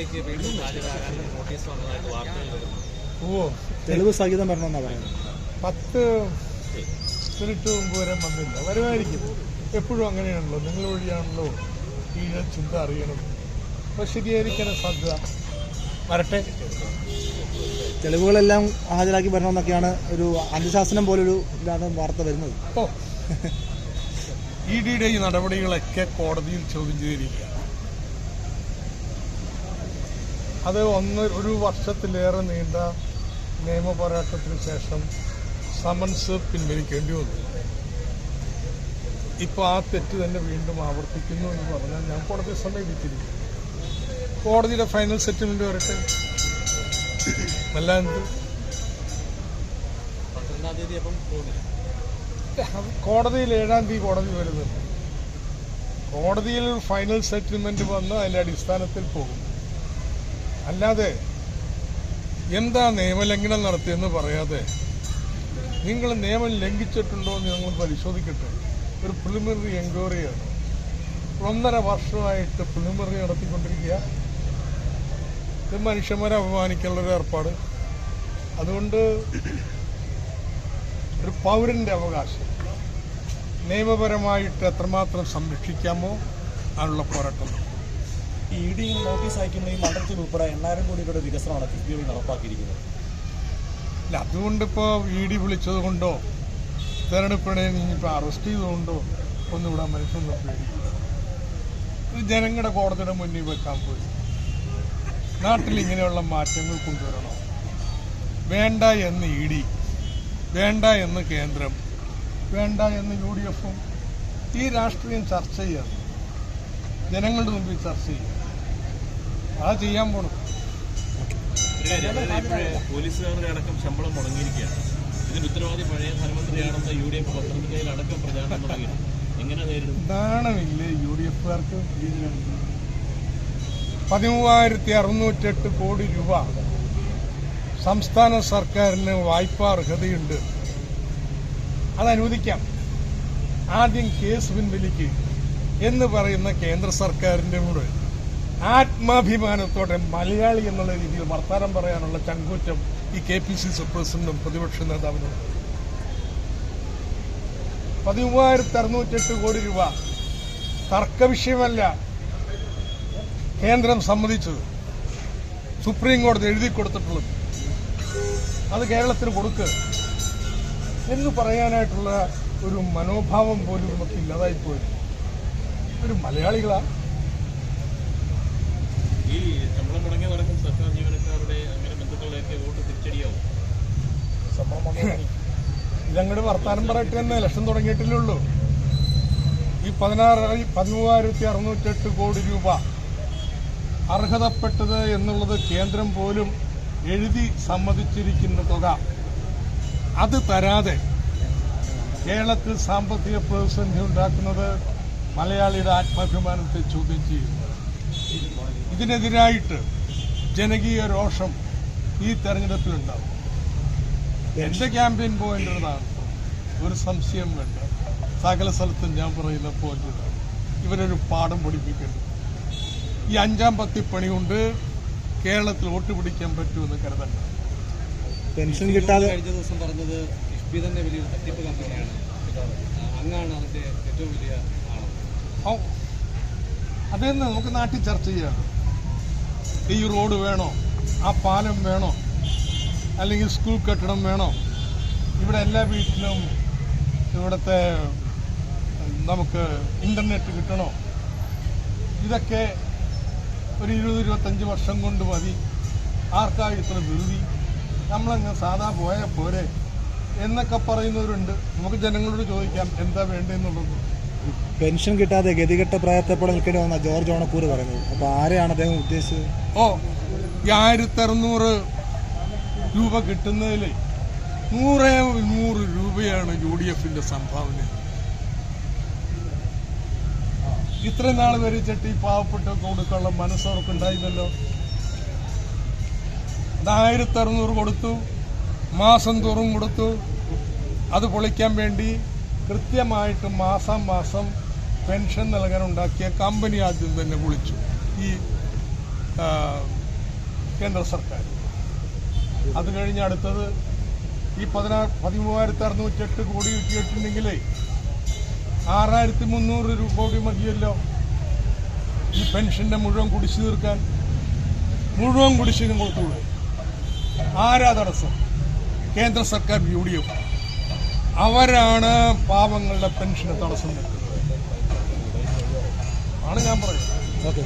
അങ്ങേക്ക് വീണ്ടും ഹാജരാകാൻ നോട്ടീസ് വന്നതായിട്ട് വാർത്തകൾ വരുന്നു. ഓ തെളിവ് സഹിതം വരണമെന്നാണ് പറയുന്നത്. പത്ത് മിനിറ്റ് മുമ്പ് വരെ വന്നില്ല. വരുമായിരിക്കും. എപ്പോഴും അങ്ങനെയാണല്ലോ. നിങ്ങൾ വഴിയാണല്ലോ ഈ ചിന്ത അറിയണം അപ്പോൾ ശരിയായിരിക്കാനും സാധ്യത. വരട്ടെ. തെളിവുകളെല്ലാം ഹാജരാക്കി വരണമെന്നൊക്കെയാണ് ഒരു അന്ധശാസനം പോലൊരു ഇല്ലാതെ വാർത്ത വരുന്നത്. ഓ. ഇ ഡിയുടെ ഈ നടപടികളൊക്കെ കോടതിയിൽ ചോദ്യം ചെയ്തിരിക്കുക അത് ഒന്ന് ഒരു വർഷത്തിലേറെ നീണ്ട നിയമ പോരാട്ടത്തിന് ശേഷം സമൻസ് പിൻവലിക്കേണ്ടി വന്നു. ഇപ്പോൾ ആ തെറ്റ് തന്നെ വീണ്ടും ആവർത്തിക്കുന്നു എന്ന് പറഞ്ഞാൽ ഞാൻ കോടതിയെ സമീപിച്ചിരിക്കും കോടതിയുടെ ഫൈനൽ സെറ്റിൽമെന്റ് വരട്ടെ? അല്ലാണ്ട് കോടതിയിൽ ഏഴാം തീയതി കോടതി വരുന്നുണ്ട് കോടതിയിൽ ഫൈനൽ സെറ്റിൽമെന്റ് വന്ന് അതിന്റെ അടിസ്ഥാനത്തിൽ പോകും. അല്ലാതെ എന്താ നിയമലംഘനം നടത്തിയെന്ന് പറയാതെ നിങ്ങൾ നിയമം ലംഘിച്ചിട്ടുണ്ടോ എന്ന് ഞങ്ങൾ പരിശോധിക്കട്ടെ. ഒരു പ്രിലിമിനറി എൻക്വയറിയാണ് ഒന്നര വർഷമായിട്ട് പ്രിലിമിനറി നടത്തിക്കൊണ്ടിരിക്കുക. ഇത് മനുഷ്യന്മാരെ അപമാനിക്കാനുള്ള ഒരു ഏർപ്പാട്. അതുകൊണ്ട് ഒരു പൗരന്റെ അവകാശം. നിയമപരമായിട്ട് എത്രമാത്രം സംരക്ഷിക്കാമോ അതിനുള്ള പോരാട്ടം ഇ ഡി നോട്ടീസ് അയക്കുന്ന ഈ മണ്ഡലത്തിൽ ഉൾപ്പെടെ എണ്ണായിരം കോടി രൂപയുടെ വികസനമാണ് കിഫ്ബി വഴി നടപ്പാക്കിയിരിക്കുന്നത്. അല്ല അതുകൊണ്ടിപ്പോൾ ഇ ഡി വിളിച്ചത് കൊണ്ടോ തെരഞ്ഞെടുപ്പിനെ ഇനിയിപ്പോൾ അറസ്റ്റ് ചെയ്തുകൊണ്ടോ ഒന്നും ഇവിടെ മനുഷ്യനൊന്നും പേടിക്കില്ല. ഇത് ജനങ്ങളുടെ കോടതിയുടെ മുന്നിൽ വെക്കാൻ പോയി. നാട്ടിൽ ഇങ്ങനെയുള്ള മാറ്റങ്ങൾ കൊണ്ടുവരണം. വേണ്ട എന്ന് ഇ ഡി വേണ്ട എന്ന് കേന്ദ്രം വേണ്ട എന്ന് യു ഡി എഫും ഈ രാഷ്ട്രീയം ചർച്ച ചെയ്യണം. ജനങ്ങളുടെ മുമ്പിൽ ചർച്ച ചെയ്യും അത് ചെയ്യാൻ പോണം. ഒരു കാര്യം, അതായത് പോലീസുകാരുടെ അടക്കം ശമ്പളം മുടങ്ങിയിരിക്കുകയാണ്. ഇതിന് ഉത്തരവാദി പഴയ ധനമന്ത്രിയാണെന്ന് യു ഡി എഫ് അടക്കം പ്രചാരണം തുടങ്ങിയിരുന്നു എങ്ങനെ നേരിടും? നാണമില്ലേ യു ഡി എഫുകാർക്ക് പതിമൂവായിരത്തി അറുന്നൂറ്റെട്ട് കോടി രൂപ. സംസ്ഥാന സർക്കാരിന് വായ്പാ അർഹതയുണ്ട്. അത് അനുവദിക്കാം ആദ്യം കേസ് പിൻവലിക്കുക എന്ന് പറയുന്ന കേന്ദ്ര സർക്കാരിന്റെ കൂടെ. ആത്മാഭിമാനത്തോടെ മലയാളി എന്നുള്ള രീതിയിൽ വർത്താനം പറയാനുള്ള ചങ്കൂറ്റം ഈ കെ പി സി സി പ്രസിഡന്റും പ്രതിപക്ഷ നേതാവിനും. പതിമൂവായിരത്തി അറുന്നൂറ്റെട്ട് കോടി രൂപ. തർക്ക വിഷയമല്ല. കേന്ദ്രം സമ്മതിച്ചത്. സുപ്രീം കോടതി എഴുതി കൊടുത്തിട്ടുള്ളത്. അത് കേരളത്തിന് കൊടുക്ക്. എന്ന് പറയാനായിട്ടുള്ള ഒരു മനോഭാവം പോലും നമുക്ക് ഇല്ലാതായിപ്പോയി ഒരു മലയാളികളാ. ഈ വോട്ട് വർത്താനം പറയട്ടെ തന്നെ ഇലക്ഷൻ തുടങ്ങിയിട്ടില്ലേ ഉള്ളൂ. ഈ പതിനാറ് പതിമൂവായിരത്തി അറുന്നൂറ്റെട്ട് കോടി രൂപ അർഹതപ്പെട്ടത് എന്നുള്ളത് കേന്ദ്രം പോലും എഴുതി സമ്മതിച്ചിരിക്കുന്ന തുക. അത് തരാതെ കേരളത്തിൽ സാമ്പത്തിക പ്രതിസന്ധി ഉണ്ടാക്കുന്നത് മലയാളിയുടെ ആത്മാഭിമാനത്തെ ചോദ്യം ചെയ്യുന്നു. ഇതിനെതിരായിട്ട് ജനകീയ രോഷം ഈ തെരഞ്ഞെടുപ്പിലുണ്ടാവും. എന്റെ ക്യാമ്പയിൻ പോയിന്റ് ഇതാണ് ഒരു സംശയം വേണ്ട. സകല സ്ഥലത്തും ഞാൻ പറയുന്ന പോയിന്റ് ഇതാണ് ഇവരൊരു പാഠം പഠിപ്പിക്കുന്നു. ഈ അഞ്ചാം പത്തി പണി കൊണ്ട് കേരളത്തിൽ വോട്ട് പിടിക്കാൻ പറ്റുമെന്ന് കരുതണ്ട. പെൻഷൻ കിട്ടാതെ കഴിഞ്ഞ ദിവസം പറഞ്ഞത് കിഫ്ബി തന്നെ വലിയൊരു തട്ടിപ്പ് കമ്പനിയാണ്. അങ്ങാണ് അതിന്റെ ഏറ്റവും വലിയ ആൾ. അതെന്ന് നമുക്ക് നാട്ടിൽ ചർച്ച ചെയ്യാം. ഈ റോഡ് വേണോ? ആ പാലം വേണോ? അല്ലെങ്കിൽ സ്കൂൾ കെട്ടിടം വേണോ? ഇവിടെ എല്ലാ വീട്ടിലും ഇവിടുത്തെ നമുക്ക് ഇന്റർനെറ്റ് കിട്ടണോ? ഇതൊക്കെ ഒരു ഇരുപത് ഇരുപത്തഞ്ച് വർഷം കൊണ്ട് മതി. ആർക്കാ ഇത്ര ധൃതി നമ്മളങ്ങ് സാധാ പോയാൽ പോരെ. എന്നൊക്കെ പറയുന്നവരുണ്ട്. നമുക്ക് ജനങ്ങളോട് ചോദിക്കാം എന്താ വേണ്ടതെന്നുള്ളത് പെൻഷൻ കിട്ടാതെ ഗതികെട്ട പ്രായത്തെപ്പോടെ നിൽക്കേണ്ടി വന്ന ജോർജ് ഓണക്കൂർ പറയുന്നത്. അപ്പൊ ആരെയാണ് അദ്ദേഹം ഉദ്ദേശിച്ചത്? ഓ ഈ ആയിരത്തി അറുന്നൂറ് രൂപ കിട്ടുന്നതിൽ നൂറേ നൂറ് രൂപയാണ് യു ഡി എഫിന്റെ സംഭാവന. ഇത്രയും നാൾ വരെ ചെട്ടി പാവപ്പെട്ട കൊടുക്കാനുള്ള മനസ്സവർക്കുണ്ടായിരുന്നല്ലോ അത് ആയിരത്തി അറുന്നൂറ് കൊടുത്തു മാസം തോറും കൊടുത്തു. അത് പൊളിക്കാൻ വേണ്ടി കൃത്യമായിട്ട് മാസം മാസം പെൻഷൻ നൽകാൻ ഉണ്ടാക്കിയ കമ്പനി ആദ്യം തന്നെ വിളിച്ചു. ഈ കേന്ദ്ര സർക്കാർ. അത് കഴിഞ്ഞ് അടുത്തത് ഈ പതിനാ പതിമൂവായിരത്തി അറുന്നൂറ്റി എട്ട് കോടി കിട്ടിയിട്ടുണ്ടെങ്കിലേ ആറായിരത്തി മുന്നൂറ് രൂപ കോടി മതിയല്ലോ. ഈ പെൻഷന്റെ മുഴുവൻ കുടിശ്ശി തീർക്കാൻ. മുഴുവൻ കുടിശ്ശിനും കൊടുത്തുള്ളൂ ആരാ തടസ്സം? കേന്ദ്ര സർക്കാർ യു ഡി എഫ്. അവരാണ് പാവങ്ങളുടെ പെൻഷന് തടസ്സം നിൽക്കുന്നത് ആണ് ഞാൻ പറയുന്നത്. ഓക്കെ.